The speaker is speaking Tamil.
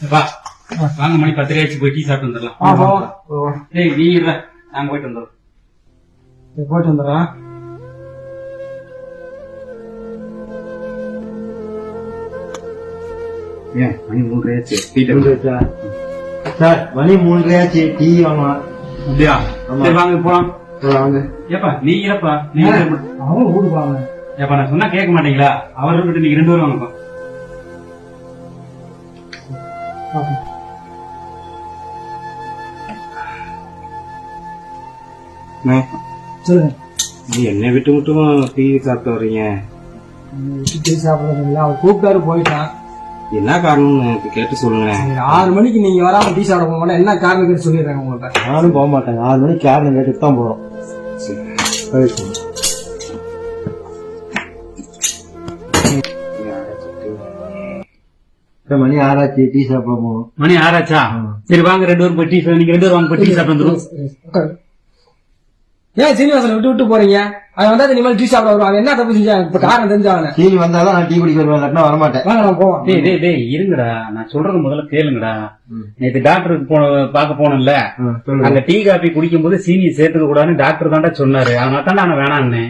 வா. வாங்க மணி பத்திரிக்கை ஆச்சு போய் டீ சாப்பிட்டு வந்துடலாம். டேய் நீ இருடா. நாங்க போயிட்டு வந்துடுறோம். போயிட்டு வந்துடுறேன் ஏன் மணி மூன்று ஆச்சு. சார் மணி மூன்றையாச்சு டீ வாங்கலாம். அப்படியா. சரி வாங்க போலாம். வாங்க. ஏப்பா நீ இல்லப்பா நீ இல்ல. அவங்க வீட்டுக்கு வாங்க. ஏப்பா நான் சொன்னா கேட்க மாட்டீங்களா? அவர் இருக்கிட்ட நீங்க ரெண்டு பேரும் வாங்கப்பா. சொல்லுங்க நீ என்னை விட்டு மட்டும் டீ சாப்பிட்டு வர்றீங்க டீ சாப்பிடுறது இல்லை அவன் கூப்பிட்டாரு போயிட்டான் என்ன காரணம்னு எனக்கு கேட்டு சொல்லுங்க சரி, ஆறு மணிக்கு நீங்க வராம டீ சாப்பிட போக என்ன காரணம் கேட்டு சொல்லிடுறேன் உங்கள்கிட்ட நானும் போக மாட்டேன் ஆறு மணிக்கு காரணம் கேட்டுட்டு தான் போறோம் மணி ஆறாச்சு டீ சாப்பிட போகணும் மணி ஆறாச்சா? சரி வாங்க ரெண்டு பேரும் போய் டீ நீங்க ரெண்டு பேரும் வாங்க போய் டீ சாப்பிட்டு வந்துடும் ஏன் சீனிவாசன் விட்டு விட்டு போறீங்க? அவன் வந்தா இனிமேல் டீ சாப்பிட வருவான். அவன் என்ன தப்பு செஞ்சான்? இப்ப காரணம் தெரிஞ்சாவன. டீ வந்தாலும் நான் டீ குடிக்க வருவேன் இல்லாட்டினா வரமாட்டேன். வாங்க நம்ம போவோம். டேய் டேய் டேய் இருங்கடா. நான் சொல்றது முதல்ல கேளுங்கடா. நேத்து டாக்டருக்கு போன பார்க்க போனேன்ல. அந்த டீ காபி குடிக்கும் போது சீனி சேர்த்துக்க கூடாதுன்னு டாக்டர் தான்டா சொன்னாரு. அதனால தான் நான் வேணான்னு.